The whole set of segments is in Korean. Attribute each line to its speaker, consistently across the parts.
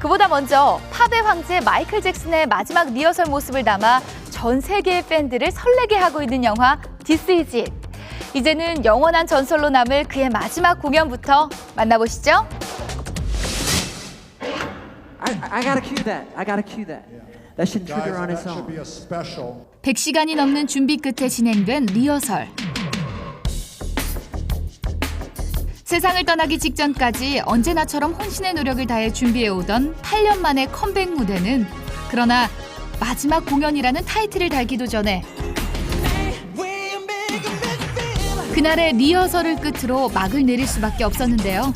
Speaker 1: 그보다 먼저 팝의 황제 마이클 잭슨의 마지막 리허설 모습을 담아 전 세계의 팬들을 설레게 하고 있는 영화 디스 이즈 잇. 이제는 영원한 전설로 남을 그의 마지막 공연부터 만나보시죠.
Speaker 2: I, I gotta cue that. I gotta cue that. That should
Speaker 3: Guys,
Speaker 2: trigger on
Speaker 3: that
Speaker 2: its
Speaker 3: should
Speaker 2: own.
Speaker 3: be a special.
Speaker 1: 100시간이 넘는 준비 끝에 진행된 리허설. 세상을 떠나기 직전까지 언제나처럼 혼신의 노력을 다해 준비해오던 8년 만의 컴백 무대는 그러나 마지막 공연이라는 타이틀을 달기도 전에 그날의 리허설을 끝으로 막을 내릴 수밖에 없었는데요.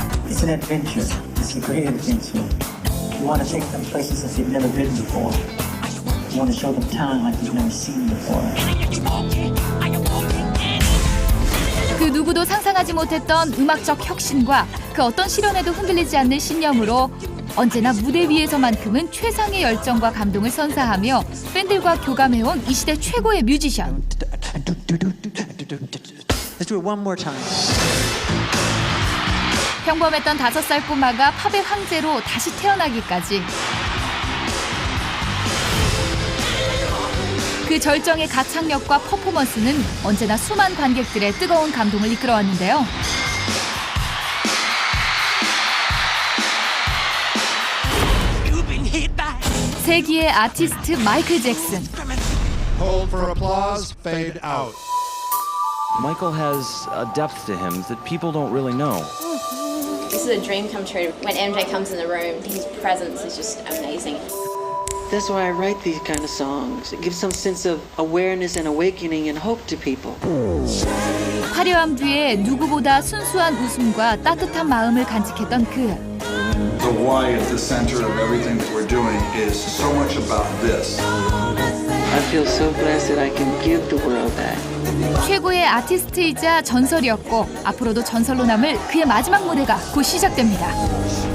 Speaker 1: 그 누구도 상상하지 못했던 음악적 혁신과 그 어떤 시련에도 흔들리지 않는 신념으로 언제나 무대 위에서만큼은 최상의 열정과 감동을 선사하며 팬들과 교감해온 이 시대 최고의 뮤지션.
Speaker 2: Let's do it one more time.
Speaker 1: 평범했던 다섯 살 꼬마가 팝의 황제로 다시 태어나기까지. 그 절정의 가창력과 퍼포먼스는 언제나 수많은 관객들의 뜨거운 감동을 이끌어왔는데요. 세기의 아티스트 마이클 잭슨.
Speaker 3: Hold for applause, fade out.
Speaker 4: Michael has a depth to him that people don't really know.
Speaker 5: This is a dream come true. When MJ comes in the room, his presence is just amazing.
Speaker 6: That's why I write these kind of songs. It gives some sense of awareness and awakening and hope to people.
Speaker 1: 화려함 뒤에 누구보다 순수한 웃음과 따뜻한 마음을 간직했던 그.
Speaker 7: The why at the center of everything that we're doing is so much about this.
Speaker 6: I feel so blessed that I can give the world that.
Speaker 1: 최고의 아티스트이자 전설이었고 앞으로도 전설로 남을 그의 마지막 무대가 곧 시작됩니다.